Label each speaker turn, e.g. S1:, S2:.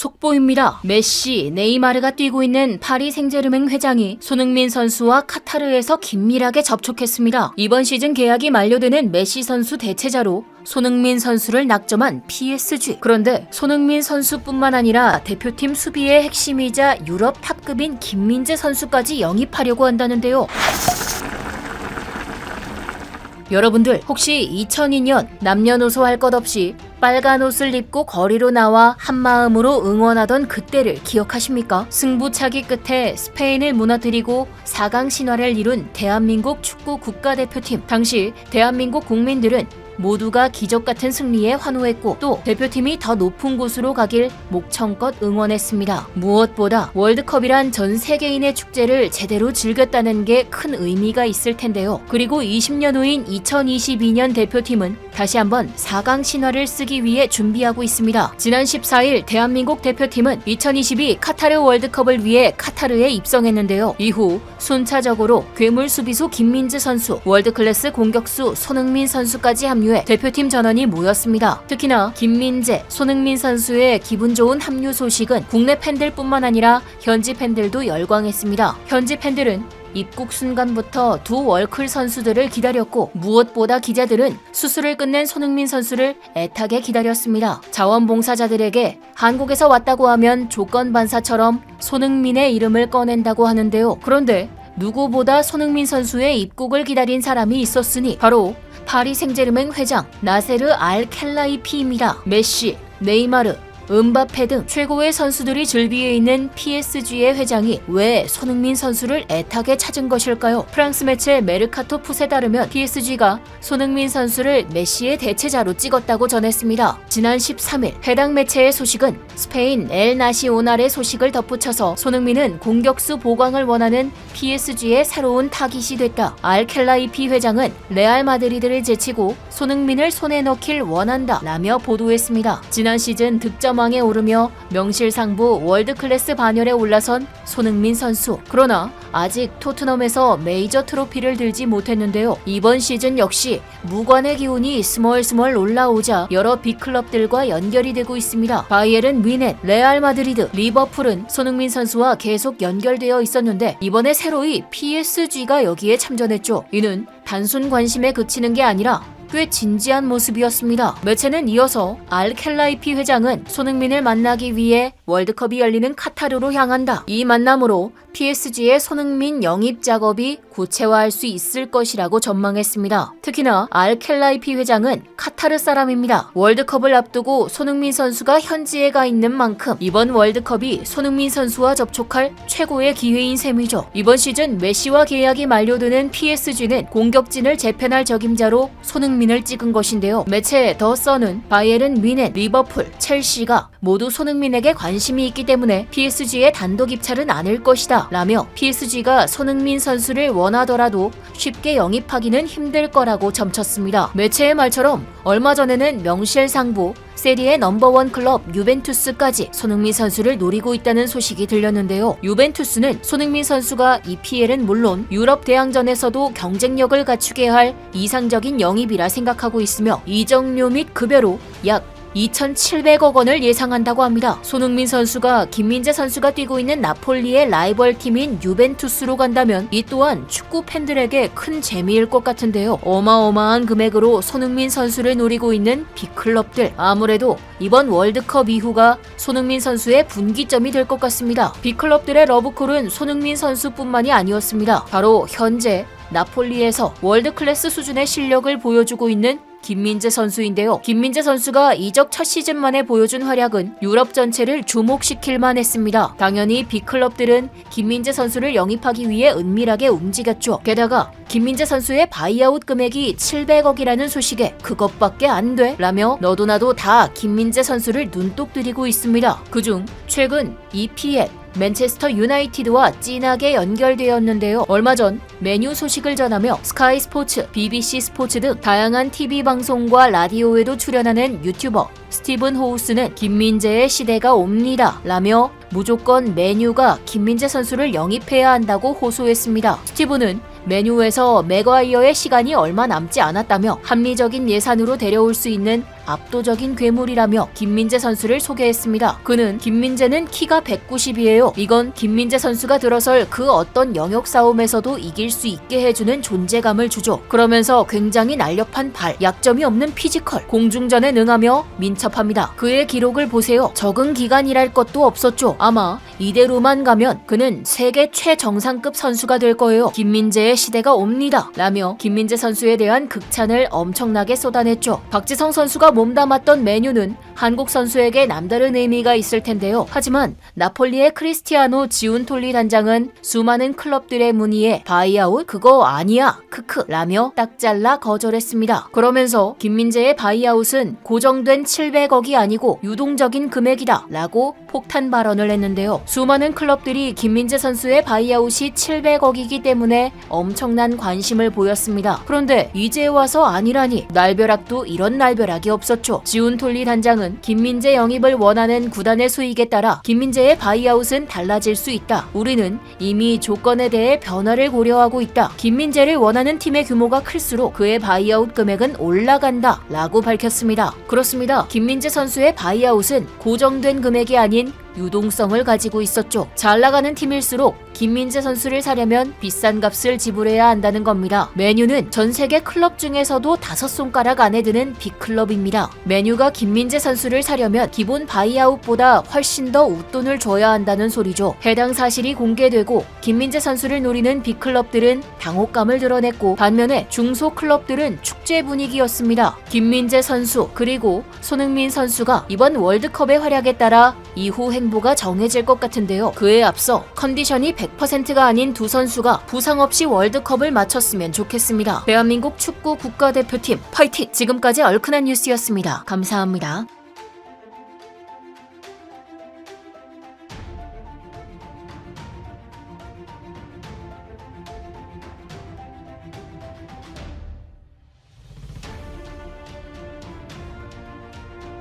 S1: 속보입니다. 메시, 네이마르가 뛰고 있는 파리 생제르맹 회장이 손흥민 선수와 카타르에서 긴밀하게 접촉했습니다. 이번 시즌 계약이 만료되는 메시 선수 대체자로 손흥민 선수를 낙점한 PSG. 그런데 손흥민 선수뿐만 아니라 대표팀 수비의 핵심이자 유럽 탑급인 김민재 선수까지 영입하려고 한다는데요. 여러분들 혹시 2002년 남녀노소 할 것 없이 빨간 옷을 입고 거리로 나와 한마음으로 응원하던 그때를 기억하십니까? 승부차기 끝에 스페인을 무너뜨리고 4강 신화를 이룬 대한민국 축구 국가대표팀. 당시 대한민국 국민들은 모두가 기적 같은 승리에 환호했고 또 대표팀이 더 높은 곳으로 가길 목청껏 응원했습니다. 무엇보다 월드컵이란 전 세계인의 축제를 제대로 즐겼다는 게 큰 의미가 있을 텐데요. 그리고 20년 후인 2022년 대표팀은 다시 한번 4강 신화를 쓰기 위해 준비하고 있습니다. 지난 14일 대한민국 대표팀은 2022 카타르 월드컵을 위해 카타르에 입성했는데요. 이후 순차적으로 괴물 수비수 김민재 선수, 월드클래스 공격수 손흥민 선수까지 합류 해 대표팀 전원이 모였습니다. 특히나 김민재, 손흥민 선수의 기분 좋은 합류 소식은 국내 팬들뿐만 아니라 현지 팬들도 열광했습니다. 현지 팬들은 입국 순간부터 두 월클 선수들을 기다렸고 무엇보다 기자들은 수술을 끝낸 손흥민 선수를 애타게 기다렸습니다. 자원봉사자들에게 한국에서 왔다고 하면 조건 반사처럼 손흥민의 이름을 꺼낸다고 하는데요. 그런데 누구보다 손흥민 선수의 입국을 기다린 사람이 있었으니 바로 파리 생제르맹 회장 나세르 알 켈라이피입니다. 메시, 네이마르, 은바페 등 최고의 선수들이 즐비해 있는 PSG의 회장이 왜 손흥민 선수를 애타게 찾은 것일까요? 프랑스 매체 메르카토 풋에 따르면 PSG가 손흥민 선수를 메시의 대체자로 찍었다고 전했습니다. 지난 13일 해당 매체의 소식은 스페인 엘 나시오날의 소식을 덧붙여서 손흥민은 공격수 보강을 원하는 PSG의 새로운 타깃이 됐다. 알켈라이피 회장은 레알 마드리드를 제치고 손흥민을 손에 넣길 원한다 라며 보도했습니다. 지난 시즌 득점 왕에 오르며 명실상부 월드클래스 반열에 올라선 손흥민 선수. 그러나 아직 토트넘에서 메이저 트로피를 들지 못했는데요. 이번 시즌 역시 무관의 기운이 스멀스멀 올라오자 여러 빅클럽들과 연결이 되고 있습니다. 바이에른 뮤넨, 레알 마드리드, 리버풀은 손흥민 선수와 계속 연결되어 있었는데 이번에 새로이 PSG가 여기에 참전했죠. 이는 단순 관심에 그치는 게 아니라 꽤 진지한 모습이었습니다. 매체는 이어서 알켈라이피 회장은 손흥민을 만나기 위해 월드컵이 열리는 카타르로 향한다. 이 만남으로 PSG의 손흥민 영입 작업이 구체화할 수 있을 것이라고 전망했습니다. 특히나 알켈라이피 회장은 카타르 사람입니다. 월드컵을 앞두고 손흥민 선수가 현지에 가 있는 만큼 이번 월드컵이 손흥민 선수와 접촉할 최고의 기회인 셈이죠. 이번 시즌 메시와 계약이 만료되는 PSG는 공격진을 재편할 적임자로 손흥민을 찍은 것인데요. 매체 더 선은 바이에른 뮤넨, 리버풀, 첼시가 모두 손흥민에게 관심이 있기 때문에 PSG의 단독 입찰은 아닐 것이다. 라며 PSG가 손흥민 선수를 원 하더라도 쉽게 영입하기는 힘들 거라고 점쳤습니다. 매체의 말처럼 얼마 전에는 명실상부 세리의 넘버원 클럽 유벤투스까지 손흥민 선수를 노리고 있다는 소식이 들렸는데요. 유벤투스는 손흥민 선수가 EPL은 물론 유럽 대항전에서도 경쟁력을 갖추게 할 이상적인 영입이라 생각하고 있으며 이적료 및 급여로 약 2,700억 원을 예상한다고 합니다. 손흥민 선수가 김민재 선수가 뛰고 있는 나폴리의 라이벌 팀인 유벤투스로 간다면 이 또한 축구 팬들에게 큰 재미일 것 같은데요. 어마어마한 금액으로 손흥민 선수를 노리고 있는 빅클럽들 아무래도 이번 월드컵 이후가 손흥민 선수의 분기점이 될 것 같습니다. 빅클럽들의 러브콜은 손흥민 선수뿐만이 아니었습니다. 바로 현재 나폴리에서 월드클래스 수준의 실력을 보여주고 있는 김민재 선수인데요. 김민재 선수가 이적 첫 시즌 만에 보여준 활약은 유럽 전체를 주목시킬 만 했습니다. 당연히 빅클럽들은 김민재 선수를 영입하기 위해 은밀하게 움직였죠. 게다가 김민재 선수의 바이아웃 금액이 700억이라는 소식에 그것밖에 안 돼? 라며 너도 나도 다 김민재 선수를 눈독 들이고 있습니다. 그중 최근 EPL 맨체스터 유나이티드와 진하게 연결되었는데요. 얼마 전 메뉴 소식을 전하며 스카이 스포츠, BBC 스포츠 등 다양한 TV 방송과 라디오에도 출연하는 유튜버 스티븐 호우스는 김민재의 시대가 옵니다. 라며 무조건 메뉴가 김민재 선수를 영입해야 한다고 호소했습니다. 스티븐은 메뉴에서 맥과이어의 시간이 얼마 남지 않았다며 합리적인 예산으로 데려올 수 있는 압도적인 괴물이라며 김민재 선수를 소개했습니다. 그는 김민재는 키가 190이에요. 이건 김민재 선수가 들어설 그 어떤 영역 싸움에서도 이길 수 있게 해주는 존재감을 주죠. 그러면서 굉장히 날렵한 발, 약점이 없는 피지컬, 공중전에 능하며 민첩합니다. 그의 기록을 보세요. 적응 기간이랄 것도 없었죠. 아마 이대로만 가면 그는 세계 최정상급 선수가 될 거예요. 김민재의 시대가 옵니다. 라며 김민재 선수에 대한 극찬을 엄청나게 쏟아냈죠. 박지성 선수가 몸담았던 메뉴는 한국 선수에게 남다른 의미가 있을 텐데요. 하지만 나폴리의 크리스티아노 지운톨리 단장은 수많은 클럽들의 문의에 바이아웃 그거 아니야 크크 라며 딱 잘라 거절했습니다. 그러면서 김민재의 바이아웃은 고정된 700억이 아니고 유동적인 금액이다 라고 폭탄 발언을 했는데요. 수많은 클럽들이 김민재 선수의 바이아웃이 700억이기 때문에 엄청난 관심을 보였습니다. 그런데 이제 와서 아니라니 날벼락도 이런 날벼락이 없었죠. 지운톨리 단장은 김민재 영입을 원하는 구단의 수익에 따라 김민재의 바이아웃은 달라질 수 있다. 우리는 이미 조건에 대해 변화를 고려하고 있다. 김민재를 원하는 팀의 규모가 클수록 그의 바이아웃 금액은 올라간다. 라고 밝혔습니다. 그렇습니다. 김민재 선수의 바이아웃은 고정된 금액이 아닌 유동성을 가지고 있었죠. 잘 나가는 팀일수록 김민재 선수를 사려면 비싼 값을 지불해야 한다는 겁니다. 메뉴는 전 세계 클럽 중에서도 다섯 손가락 안에 드는 빅클럽입니다. 메뉴가 김민재 선수를 사려면 기본 바이아웃보다 훨씬 더 웃돈을 줘야 한다는 소리죠. 해당 사실이 공개되고 김민재 선수를 노리는 빅클럽들은 당혹감을 드러냈고 반면에 중소 클럽들은 축제 분위기였습니다. 김민재 선수 그리고 손흥민 선수가 이번 월드컵의 활약에 따라 이후 행보가 정해질 것 같은데요. 그에 앞서 컨디션이 100%가 아닌 두 선수가 부상 없이 월드컵을 마쳤으면 좋겠습니다. 대한민국 축구 국가대표팀 파이팅! 지금까지 얼큰한 뉴스였습니다. 감사합니다.